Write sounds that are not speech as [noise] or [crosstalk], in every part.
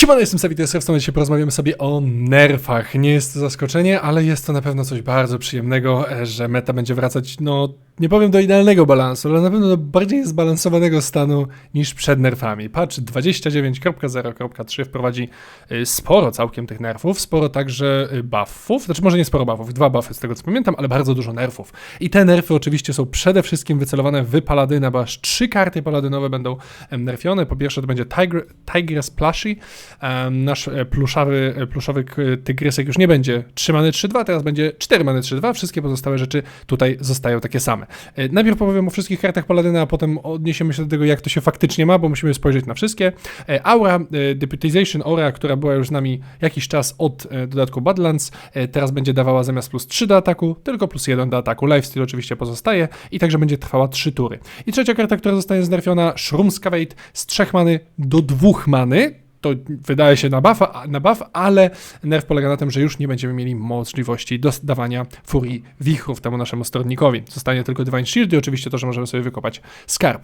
Siemano, jestem Sawit Jesrewson, dzisiaj porozmawiamy sobie o nerfach. Nie jest to zaskoczenie, ale jest to na pewno coś bardzo przyjemnego, e, że meta będzie wracać, no nie powiem do idealnego balansu, ale na pewno do bardziej zbalansowanego stanu niż przed nerfami. Patch 29.0.3 wprowadzi y, sporo całkiem tych nerfów, sporo także y, buffów, znaczy może nie sporo buffów, dwa buffy z tego co pamiętam, ale bardzo dużo nerfów. I te nerfy oczywiście są przede wszystkim wycelowane w Paladyna, bo aż trzy karty paladynowe będą nerfione. Po pierwsze to będzie Tiger, Tigress Plushie, Em, nasz e, pluszawy, e, pluszowy tygrysek już nie będzie 3 many 3-2, teraz będzie 4 many 3-2, wszystkie pozostałe rzeczy tutaj zostają takie same. E, Najpierw powiem o wszystkich kartach Paladyna, a potem odniesiemy się do tego, jak to się faktycznie ma, bo musimy spojrzeć na wszystkie. E, Aura, e, Deputization Aura, która była już z nami jakiś czas od dodatku Badlands, teraz będzie dawała zamiast plus 3 do ataku, tylko plus 1 do ataku. Lifesteal oczywiście pozostaje i także będzie trwała 3 tury. I trzecia karta, która zostaje znerfiona, Shroomskavate z 3 many do 2 many, to wydaje się na buff, na buff, ale nerw polega na tym, że już nie będziemy mieli możliwości dodawania furii wichrów temu naszemu stronnikowi. Zostanie tylko Divine Shield i oczywiście to, że możemy sobie wykopać skarb.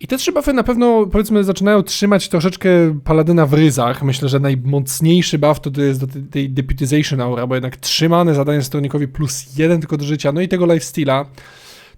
I te trzy buffy na pewno, powiedzmy, zaczynają trzymać troszeczkę Paladyna w ryzach. Myślę, że najmocniejszy buff to, jest do tej, Deputization Aura, bo jednak trzymane zadanie stronikowi plus jeden tylko do życia, no i tego Lifesteala.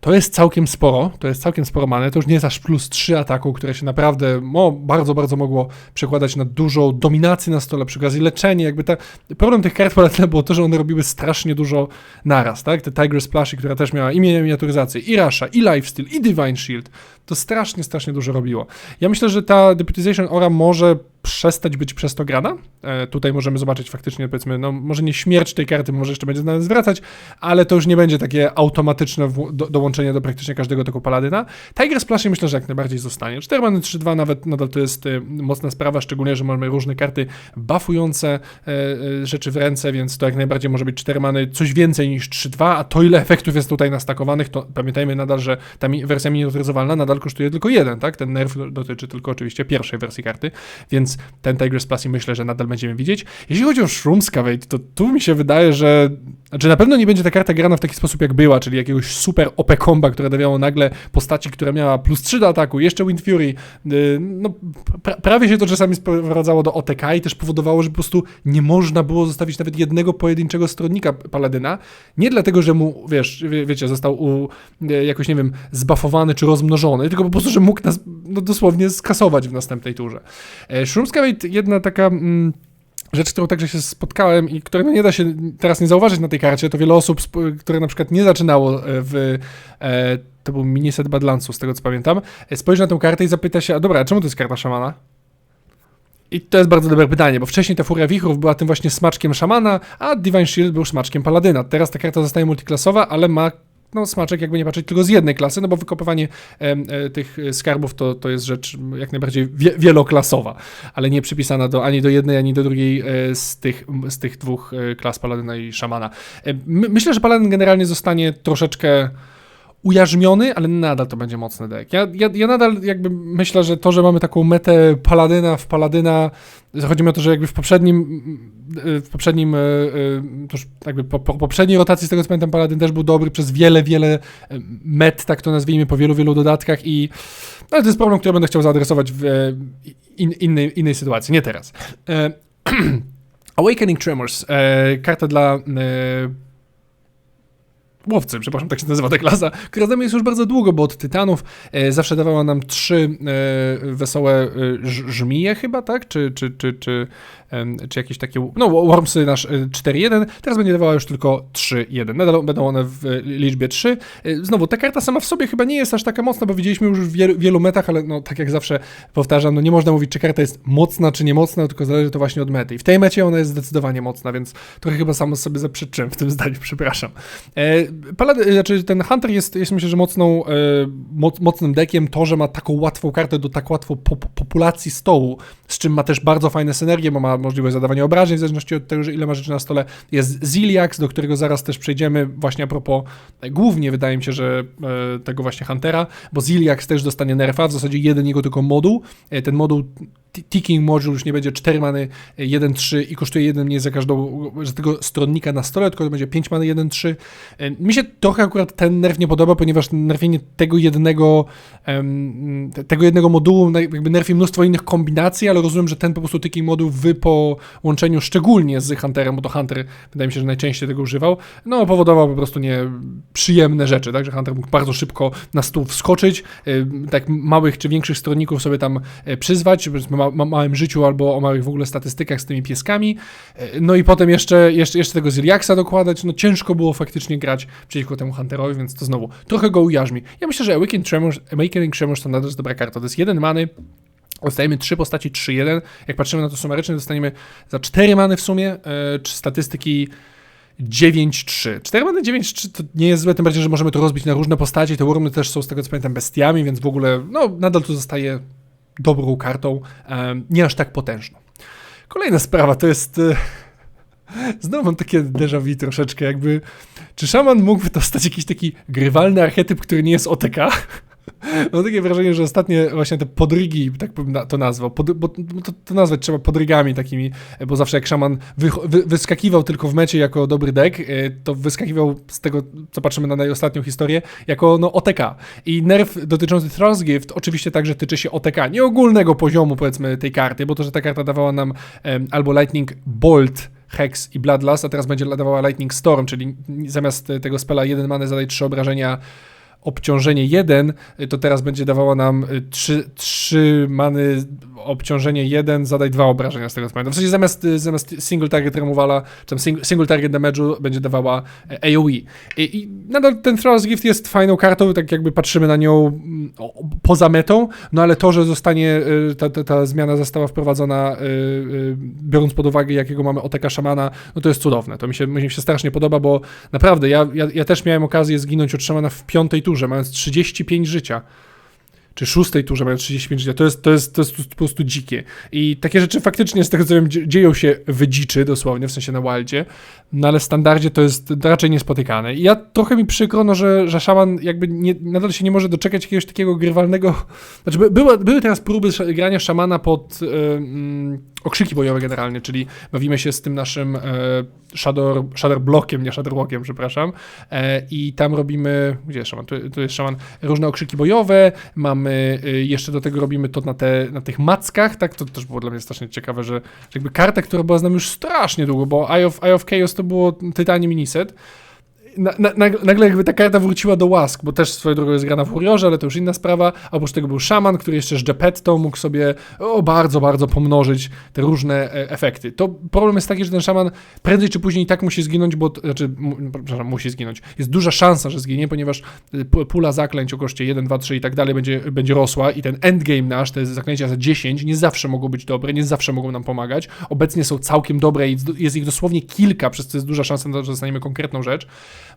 To jest całkiem sporo, to jest całkiem sporo many, to już nie jest aż plus 3 ataku, które się naprawdę mo, bardzo, bardzo mogło przekładać na dużą dominację na stole, przy okazji leczenie, jakby ta, problem tych kart polega było to, że one robiły strasznie dużo naraz, tak, te Tiger Splashy, która też miała i miniaturyzację, i Rasha, i Lifesteal, i Divine Shield, to strasznie, strasznie dużo robiło. Ja myślę, że ta Deputization Aura może przestać być przez to grana. E, tutaj możemy zobaczyć faktycznie, powiedzmy, no może nie śmierć tej karty, może jeszcze będzie na nas zwracać, ale to już nie będzie takie automatyczne do, dołączenie do praktycznie każdego tego paladyna. Tiger Splash myślę, że jak najbardziej zostanie. 4 many 3-2 nawet nadal to jest e, mocna sprawa, szczególnie, że mamy różne karty buffujące e, e, rzeczy w ręce, więc to jak najbardziej może być 4 many, coś więcej niż 3-2, a to ile efektów jest tutaj nastakowanych, to pamiętajmy nadal, że ta wersja miniaturyzowalna nadal kosztuje tylko jeden, tak? Ten nerf dotyczy tylko oczywiście pierwszej wersji karty, więc ten Tiger Splash myślę, że nadal będziemy widzieć. Jeśli chodzi o Shroomskavate, to tu mi się wydaje, że znaczy na pewno nie będzie ta karta grana w taki sposób jak była, czyli jakiegoś super OP komba, które dawało nagle postaci, która miała plus 3 do ataku, jeszcze Wind Fury. Yy, no, pra prawie się to czasami sprowadzało do OTK i też powodowało, że po prostu nie można było zostawić nawet jednego pojedynczego stronnika Paladyna. Nie dlatego, że mu, wiesz, wie, wiecie, został u, e, jakoś, nie wiem, zbafowany czy rozmnożony, tylko po prostu, że mógł nas no, dosłownie skasować w następnej turze. E, Shroomskavate, jedna taka... Mm, Rzecz, którą także się spotkałem i której no nie da się teraz nie zauważyć na tej karcie, to wiele osób, które na przykład nie zaczynało e, w. E, to był miniset Badlandsu, z tego co pamiętam. e, Spojrzy na tę kartę i zapyta się: A dobra, a czemu to jest karta szamana? I to jest bardzo dobre pytanie, bo wcześniej ta Furia Wichrów była tym właśnie smaczkiem szamana, a Divine Shield był smaczkiem paladyna. Teraz ta karta zostaje multiklasowa, ale ma no, smaczek, jakby nie patrzeć, tylko z jednej klasy, no bo wykopywanie e, e, tych skarbów to, to jest rzecz jak najbardziej wie, wieloklasowa, ale nie przypisana do, ani do jednej, ani do drugiej e, z, tych, z tych dwóch e, klas Paladyna i Szamana. E, my, myślę, że Paladyn generalnie zostanie troszeczkę ujarzmiony, ale nadal to będzie mocny deck. Ja, ja, ja nadal jakby myślę, że to, że mamy taką metę Paladyna w Paladyna, chodzi mi o to, że jakby w poprzednim w poprzednim, e, e, to już jakby po, po poprzedniej rotacji, z tego co pamiętam, Paladyn też był dobry przez wiele, wiele e, met, tak to nazwijmy, po wielu, wielu dodatkach i no, ale to jest problem, który będę chciał zaadresować w in, innej, innej sytuacji, nie teraz. [clears throat] Awakening Tremors, karta dla łowcy, przepraszam, tak się nazywa ta klasa, która z nami jest już bardzo długo, bo od Tytanów e, zawsze dawała nam trzy e, wesołe e, żmije chyba, tak? Czy, czy, czy, czy, czy jakieś takie, no Wormsy nasz e, 4-1, teraz będzie dawała już tylko 3-1. Nadal będą one w e, liczbie 3. E, Znowu, ta karta sama w sobie chyba nie jest aż taka mocna, bo widzieliśmy już w wielu, wielu metach, ale no tak jak zawsze powtarzam, no nie można mówić, czy karta jest mocna, czy nie mocna, tylko zależy to właśnie od mety. I w tej mecie ona jest zdecydowanie mocna, więc trochę chyba samo sobie zaprzeczyłem w tym zdaniu, [laughs] przepraszam. Palady, znaczy ten Hunter jest, jest myślę, że mocną, e, moc, mocnym dekiem. To, że ma taką łatwą kartę do tak łatwo pop populacji stołu, z czym ma też bardzo fajne synergie, bo ma możliwość zadawania obrażeń w zależności od tego, że ile ma rzeczy na stole. Jest Ziliax, do którego zaraz też przejdziemy, właśnie a propos, e, głównie wydaje mi się, że e, tego właśnie Huntera, bo Ziliax też dostanie nerfa, w zasadzie jeden jego tylko moduł. E, ten moduł Ticking Module już nie będzie 4 many 1-3 i kosztuje 1 mniej za każdą, za tego stronnika na stole, tylko to będzie 5 many 1-3. E, Mi się trochę akurat ten nerf nie podoba, ponieważ nerfienie tego jednego tego jednego modułu, jakby nerfi mnóstwo innych kombinacji, ale rozumiem, że ten po prostu Ticking moduł w połączeniu szczególnie z Hunterem, bo to Hunter wydaje mi się, że najczęściej tego używał, no powodował po prostu nieprzyjemne rzeczy, tak, że Hunter mógł bardzo szybko na stół wskoczyć, y, tak małych czy większych stronników sobie tam e, przyzwać, ma, ma, małym życiu albo o małych w ogóle statystykach z tymi pieskami, E, no i potem jeszcze, jeszcze, jeszcze tego Zyliaksa dokładać, no ciężko było faktycznie grać przeciwko temu Hunterowi, więc to znowu trochę go ujarzmi. Ja myślę, że Awakening Tremors, Awakening Tremors to nadal jest dobra karta, to jest jeden many, Dostajemy trzy postaci 3-1. Jak patrzymy na to sumarycznie, dostaniemy za 4 many w sumie, e, statystyki 9-3. 4 many 9-3 to nie jest złe, tym bardziej, że możemy to rozbić na różne postacie. Te wormy też są z tego co pamiętam bestiami, więc w ogóle no, nadal to zostaje dobrą kartą, nie aż tak potężną. Kolejna sprawa to jest. E, [laughs] znowu mam takie déjà vu troszeczkę, jakby. Czy szaman mógłby dostać jakiś taki grywalny archetyp, który nie jest OTK? [laughs] [laughs] Mam takie wrażenie, że ostatnie właśnie te podrygi, tak bym to nazwał, pod, bo to, to nazwać trzeba podrygami takimi, bo zawsze jak szaman wy, wy, wyskakiwał tylko w mecie jako dobry deck, y, to wyskakiwał z tego, co patrzymy na najostatnią historię, jako no OTK. I nerf dotyczący Thrall's Gift oczywiście także tyczy się OTK, nie ogólnego poziomu powiedzmy tej karty, bo to, że ta karta dawała nam albo Lightning Bolt, Hex i Bloodlust, a teraz będzie dawała Lightning Storm, czyli zamiast tego spela 1 many zadaj 3 obrażenia obciążenie 1, to teraz będzie dawała nam 3, 3 many obciążenie 1, zadaj 2 obrażenia z tego co pamiętam. W sensie zamiast, y, zamiast single target removala, czy single, target damage'u będzie dawała e, AoE. I, I nadal ten Thrall's Gift jest fajną kartą, tak jakby patrzymy na nią mm, poza metą, no ale to, że zostanie, y, ta, ta, ta zmiana została wprowadzona y, y, biorąc pod uwagę jakiego mamy OTK szamana, no to jest cudowne. To mi się, mi się strasznie podoba, bo naprawdę ja, ja, ja też miałem okazję zginąć od szamana w piątej turze, mając 35 życia czy szóstej turze mają 35 życia. To jest, to, jest, to jest po prostu dzikie. I takie rzeczy faktycznie z tego co wiem dzie- dzieją się w dziczy dosłownie, w sensie na wildzie, no ale w standardzie to jest raczej niespotykane. I ja trochę mi przykro, no, że, że szaman jakby nie, nadal się nie może doczekać jakiegoś takiego grywalnego... Znaczy by, były, były teraz próby grania szamana pod y, mm, okrzyki bojowe generalnie, czyli bawimy się z tym naszym e, shadow, shadow blockiem, nie shadow walkiem, przepraszam, e, i tam robimy, gdzie jest szaman? Tu, tu jest szaman, różne okrzyki bojowe, mamy, y, jeszcze do tego robimy to na, te, na tych mackach, tak, to też było dla mnie strasznie ciekawe, że, że jakby karta, która była z nami już strasznie długo, bo Eye of, Eye of Chaos to było tytanie miniset, na, na, nag- nagle jakby ta karta wróciła do łask, bo też swoją drogą jest grana w Warriorze, ale to już inna sprawa. A Oprócz tego był szaman, który jeszcze z Geppetto mógł sobie o, bardzo, bardzo pomnożyć te różne e, efekty. To problem jest taki, że ten szaman prędzej czy później i tak musi zginąć, bo, znaczy, mu, przepraszam, musi zginąć. Jest duża szansa, że zginie, ponieważ pu- pula zaklęć o koszcie 1, 2, 3 i tak dalej będzie, będzie rosła i ten endgame nasz, te zaklęcia za 10 nie zawsze mogą być dobre, nie zawsze mogą nam pomagać. Obecnie są całkiem dobre i jest ich dosłownie kilka, przez co jest duża szansa na to, że dostaniemy konkretną rzecz.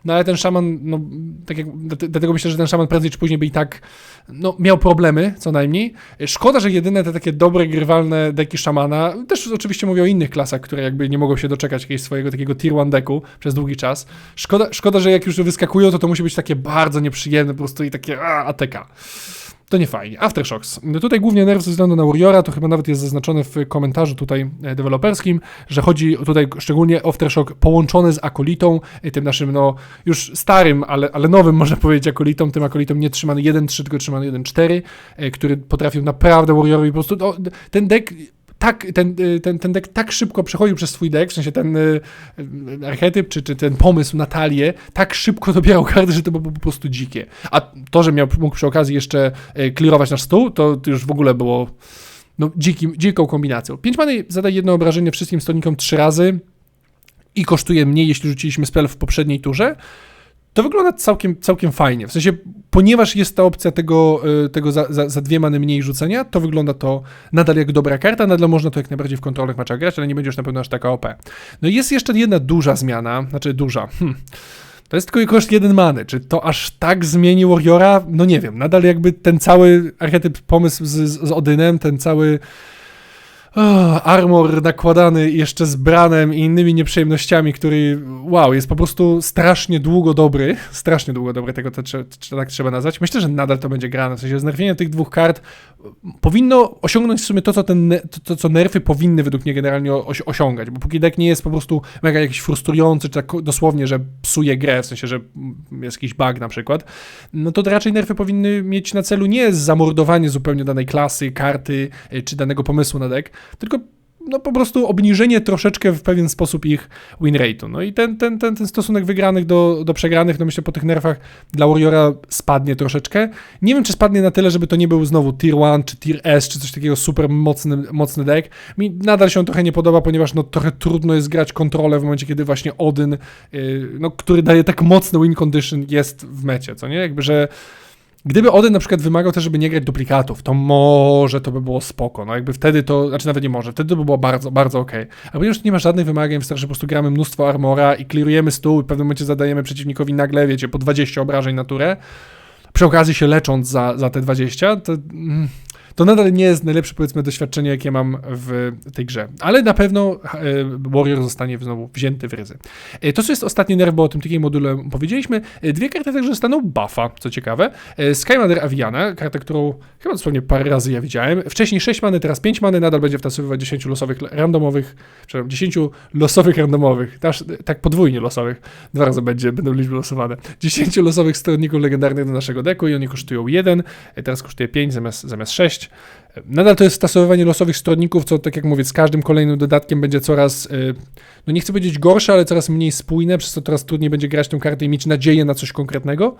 No ale ten szaman, no tak jak, dlat- dlatego myślę, że ten szaman prędzej czy później by i tak no, miał problemy, co najmniej. Szkoda, że jedyne te takie dobre, grywalne deki szamana, też oczywiście mówię o innych klasach, które jakby nie mogą się doczekać jakiegoś swojego takiego tier 1 deku przez długi czas. Szkoda, szkoda, że jak już wyskakują, to to musi być takie bardzo nieprzyjemne po prostu i takie a, ATK. To nie fajnie. Aftershocks. Tutaj głównie nerw ze względu na Warriora, to chyba nawet jest zaznaczone w komentarzu tutaj e, deweloperskim, że chodzi tutaj szczególnie o Aftershock połączony z Akolitą, e, tym naszym no już starym, ale, ale nowym można [laughs] powiedzieć Akolitą, tym Akolitą nie trzymany 1-3, tylko trzymany 1-4, e, który potrafił naprawdę Warriorowi po prostu, no, ten deck tak, ten, y, ten, ten deck tak szybko przechodził przez swój deck, w sensie ten y, y, archetyp, czy, czy ten pomysł na talię, tak szybko dobierał karty, że to było po prostu dzikie. A to, że miał, mógł przy okazji jeszcze clearować nasz stół, to, to już w ogóle było no, dzikim, dziką kombinacją. 5 many zadaje jedno obrażenie wszystkim stronnikom trzy razy i kosztuje mniej, jeśli rzuciliśmy spell w poprzedniej turze. To wygląda całkiem, całkiem fajnie. W sensie, ponieważ jest ta opcja tego, y, tego za, za, za dwie many mniej rzucenia, to wygląda to nadal jak dobra karta, nadal można to jak najbardziej w kontrolnych meczach grać, ale nie będzie już na pewno aż taka OP. No i jest jeszcze jedna duża zmiana, znaczy duża, hmm. To jest tylko koszt jeden many. Czy to aż tak zmieni Warriora? No nie wiem. Nadal jakby ten cały archetyp, pomysł z, z Odynem, ten cały armor nakładany jeszcze z branem i innymi nieprzyjemnościami, który, wow, jest po prostu strasznie długo dobry, [laughs] strasznie długo dobry, tego to, to, tak trzeba nazwać. Myślę, że nadal to będzie grane, w sensie znerfienie tych dwóch kart powinno osiągnąć w sumie to, co, ten, to, to co nerfy powinny według mnie generalnie osi osiągać, bo póki deck nie jest po prostu mega jakiś frustrujący, czy tak dosłownie, że psuje grę, w sensie, że jest jakiś bug na przykład, no to raczej nerfy powinny mieć na celu nie zamordowanie zupełnie danej klasy, karty, e, czy danego pomysłu na deck, tylko no po prostu obniżenie troszeczkę w pewien sposób ich win rate'u. No i ten, ten, ten, ten stosunek wygranych do, do przegranych, no myślę po tych nerfach dla Warriora spadnie troszeczkę. Nie wiem, czy spadnie na tyle, żeby to nie był znowu tier 1 czy tier S, czy coś takiego super mocny, mocny deck. Mi nadal się on trochę nie podoba, ponieważ no trochę trudno jest grać kontrolę w momencie, kiedy właśnie Odyn, yy, no, który daje tak mocny win condition, jest w mecie, co nie? Jakby, że Gdyby Odyn na przykład wymagał też, żeby nie grać duplikatów, to może to by było spoko. No jakby wtedy to, znaczy nawet nie może, wtedy to by było bardzo, bardzo okej. Okay. A ponieważ nie ma żadnych wymagań, wystarczy, że po prostu gramy mnóstwo armora i klirujemy stół i w pewnym momencie zadajemy przeciwnikowi nagle, wiecie, po 20 obrażeń na turę, przy okazji się lecząc za, za te 20, to... Mm, to nadal nie jest najlepsze, powiedzmy, doświadczenie, jakie mam w tej grze. Ale na pewno e, Warrior zostanie znowu wzięty w ryzy. E, to, co jest ostatni nerw, bo o tym takiej module powiedzieliśmy, e, dwie karty także dostaną buffa, co ciekawe. Skymander Aviana, kartę, którą chyba dosłownie parę razy ja widziałem. Wcześniej 6 many, teraz 5 many, nadal będzie wtasowywać 10 losowych randomowych, przepraszam, 10 losowych randomowych, tak, tak podwójnie losowych, dwa razy będzie, będą liczby losowane. 10 losowych stronników legendarnych do naszego deku i oni kosztują 1, teraz kosztuje 5 zamiast, zamiast 6. Nadal to jest stosowanie losowych stronników, co tak jak mówię, z każdym kolejnym dodatkiem będzie coraz, y, no nie chcę powiedzieć gorsze, ale coraz mniej spójne, przez co coraz trudniej będzie grać tę kartę i mieć nadzieję na coś konkretnego.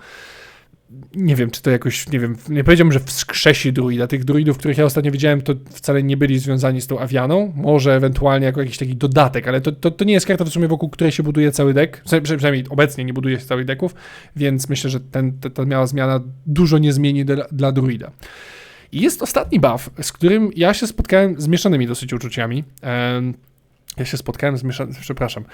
Nie wiem, czy to jakoś, nie wiem, nie powiedziałbym, że wskrzesi druida. Tych druidów, których ja ostatnio widziałem, to wcale nie byli związani z tą awianą. Może ewentualnie jako jakiś taki dodatek, ale to, to, to nie jest karta w sumie wokół której się buduje cały deck. Przynajmniej obecnie nie buduje się całych decków, więc myślę, że ten, ta miała zmiana dużo nie zmieni dla druida. I jest ostatni buff, z którym ja się spotkałem z mieszanymi dosyć uczuciami. Ja się spotkałem z mieszanymi, przepraszam,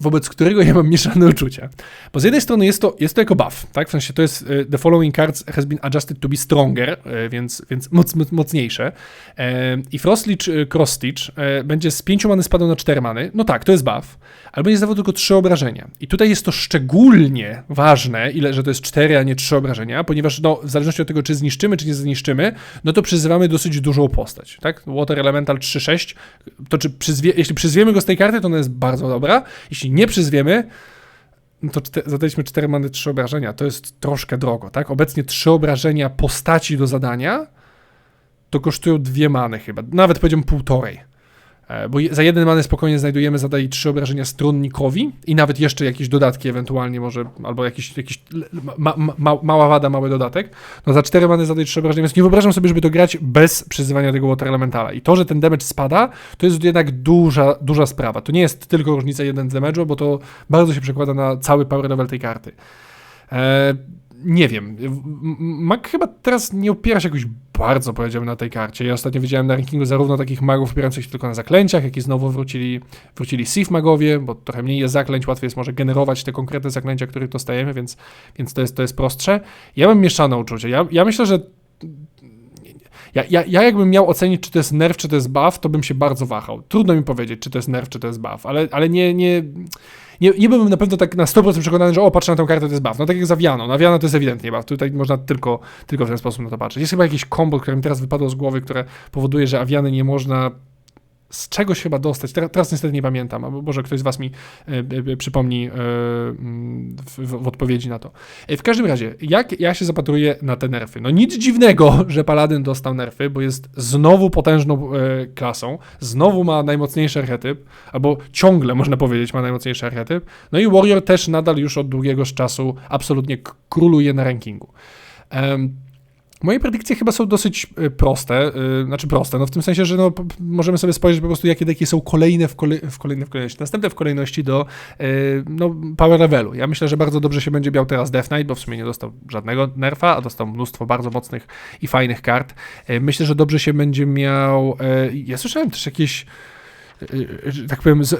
wobec którego ja mam mieszane uczucia. Bo z jednej strony jest to, jest to jako buff, tak? W sensie to jest e, the following cards has been adjusted to be stronger, e, więc, więc moc, mocniejsze. I Frostlich Crossstitch e, będzie z 5 many spadał na 4 many. No tak, to jest buff, ale będzie zdawał tylko 3 obrażenia. I tutaj jest to szczególnie ważne, ile, że to jest 4, a nie 3 obrażenia, ponieważ no, w zależności od tego, czy zniszczymy, czy nie zniszczymy, no to przyzywamy dosyć dużą postać, tak? Water Elemental 3-6, to czy przyzwie, jeśli przyzwiemy przyzwiemy go z tej karty, to ona jest bardzo dobra. Jeśli nie przyzwiemy, no to zadaliśmy 4 many 3 obrażenia. To jest troszkę drogo, tak? Obecnie 3 obrażenia postaci do zadania to kosztują 2 many chyba. Nawet powiedziałbym półtorej. E, bo za jeden many spokojnie znajdujemy, zadaje trzy obrażenia strunnikowi i nawet jeszcze jakieś dodatki ewentualnie może, albo jakiś, jakiś ma, ma, mała wada, mały dodatek. No za cztery many zadaje trzy obrażenia, więc nie wyobrażam sobie, żeby to grać bez przyzywania tego Water Elementala. I to, że ten damage spada, to jest jednak duża, duża sprawa. To nie jest tylko różnica jeden z damage'u, bo to bardzo się przekłada na cały power level tej karty. Eee, nie wiem. Mac chyba teraz nie opiera się jakoś bardzo, powiedziałbym, na tej karcie. Ja ostatnio widziałem na rankingu zarówno takich magów opierających się tylko na zaklęciach, jak i znowu wrócili, wrócili Sith magowie, bo trochę mniej jest zaklęć, łatwiej jest może generować te konkretne zaklęcia, których dostajemy, więc, więc to, jest, to jest prostsze. Ja mam mieszane uczucie. Ja, ja myślę, że ja, ja, ja jakbym miał ocenić, czy to jest nerw, czy to jest buff, to bym się bardzo wahał. Trudno mi powiedzieć, czy to jest nerw, czy to jest buff, ale, ale nie, nie, nie, nie byłbym na pewno tak na 100% przekonany, że o, patrzę na tę kartę, to jest buff. No tak jak zawiano. Nawiano to jest ewidentnie buff. Tutaj można tylko, tylko w ten sposób na to patrzeć. Jest chyba jakiś kombo, które mi teraz wypadło z głowy, które powoduje, że awiany nie można z czegoś chyba dostać. Teraz, niestety nie pamiętam, albo może ktoś z Was mi e, e, przypomni e, w, w, odpowiedzi na to. W każdym razie, jak ja się zapatruję na te nerfy? No nic dziwnego, [laughs] że Paladyn dostał nerfy, bo jest znowu potężną klasą, znowu ma najmocniejszy archetyp, albo ciągle można powiedzieć ma najmocniejszy archetyp. No i Warrior też nadal już od długiego czasu absolutnie króluje na rankingu. Moje predykcje chyba są dosyć e, proste, yy, znaczy proste, no w tym sensie, że no, możemy sobie spojrzeć po prostu, jakie deki są kolejne w, kolej, w, kolejne w kolejności, następne w kolejności do yy, no, power levelu. Ja myślę, że bardzo dobrze się będzie miał teraz Death Knight, bo w sumie nie dostał żadnego nerfa, a dostał mnóstwo bardzo mocnych i fajnych kart. Myślę, że dobrze się będzie miał, ja słyszałem też jakieś e, tak powiem, z,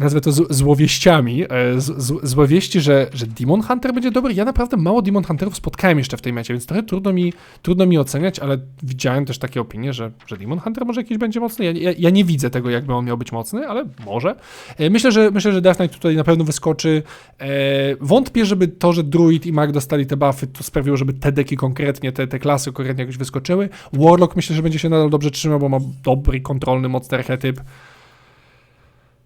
nazwę to złowieściami, e, z, z, złe wieści, że, że Demon Hunter będzie dobry. Ja naprawdę mało Demon Hunterów spotkałem jeszcze w tej mecie, więc trochę trudno mi, trudno mi oceniać, ale widziałem też takie opinie, że, że Demon Hunter może jakiś będzie mocny. Ja, ja, ja nie widzę tego, jakby on miał być mocny, ale może. E, Myślę, że myślę, że Death Knight tutaj na pewno wyskoczy. E, Wątpię, żeby to, że Druid i Mag dostali te buffy, to sprawiło, żeby te deki konkretnie, te, te klasy konkretnie jakoś wyskoczyły. Warlock myślę, że będzie się nadal dobrze trzymał, bo ma dobry, kontrolny, mocny archetyp.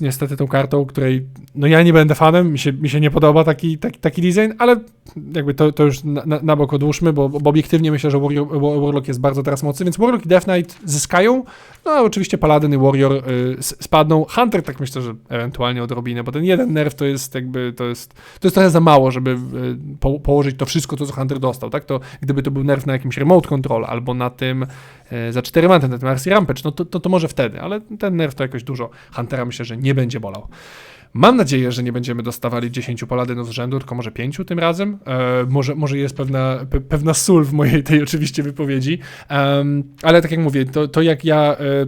Niestety tą kartą, której no ja nie będę fanem, mi się, mi się nie podoba taki, taki, taki design, ale jakby to, to już na, na, bok odłóżmy, bo, bo obiektywnie myślę, że Warrior, Wa- Warlock jest bardzo teraz mocny, więc Warlock i Death Knight zyskają, no a oczywiście Paladin i Warrior y, spadną. Hunter tak myślę, że ewentualnie odrobinę, bo ten jeden nerw to jest jakby, to jest, to jest trochę za mało, żeby y, po, położyć to wszystko, to co Hunter dostał, tak? To gdyby to był nerw na jakimś remote control albo na tym y, za 4 manty, na tym RC Rampage, no to, to, to może wtedy, ale ten nerw to jakoś dużo Huntera myślę, że nie będzie bolał. Mam nadzieję, że nie będziemy dostawali 10 paladynów z rzędu, tylko może 5 tym razem. E, może, może jest pewna, pe, pewna sól w mojej tej oczywiście wypowiedzi. Em, ale tak jak mówię, to, to jak ja e,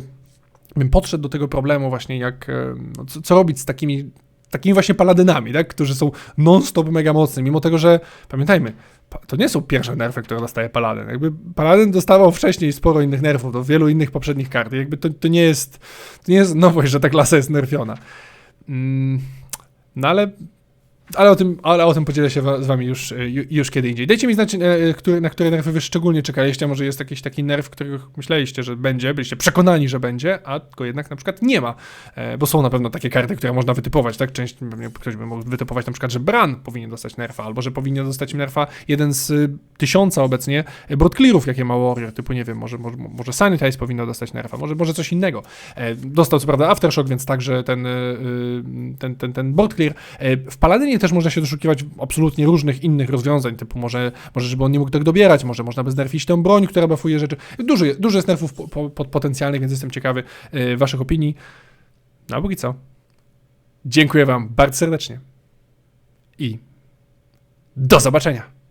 bym podszedł do tego problemu właśnie, jak, e, no, co, co robić z takimi, takimi właśnie paladynami, tak? którzy są non-stop mega mocni, mimo tego, że pamiętajmy, pa- to nie są pierwsze nerfy, które dostaje Paladyn. Jakby Paladyn dostawał wcześniej sporo innych nerfów do wielu innych poprzednich kart. Jakby to, to, nie jest, to nie jest nowość, że ta klasa jest nerfiona. Mm, no ale, ale, o tym, ale o tym podzielę się z wami już, ju- już kiedy indziej. Dajcie mi znać, e, na które nerfy wy szczególnie czekaliście. Może jest jakiś taki nerw, których myśleliście, że będzie, byliście przekonani, że będzie, a go jednak na przykład nie ma. E, Bo są na pewno takie karty, które można wytypować, tak? Część, ktoś by mógł wytypować na przykład, że Bran powinien dostać nerfa, albo że powinien dostać nerfa jeden z y, tysiąca obecnie e, Broadclearów, jakie ma Warrior, typu nie wiem, może, może, może Sanitize powinno dostać nerfa, może, może coś innego. E, Dostał co prawda Aftershock, więc także ten, y, y, ten, ten, ten board clear. E, W Paladynie też można się doszukiwać absolutnie różnych innych rozwiązań, typu może, może żeby on nie mógł tego dobierać, może można by znerfić tę broń, która buffuje rzeczy. Dużo, dużo jest nerfów po, po, po, potencjalnych, więc jestem ciekawy e, waszych opinii. No a póki co, dziękuję wam bardzo serdecznie i do zobaczenia.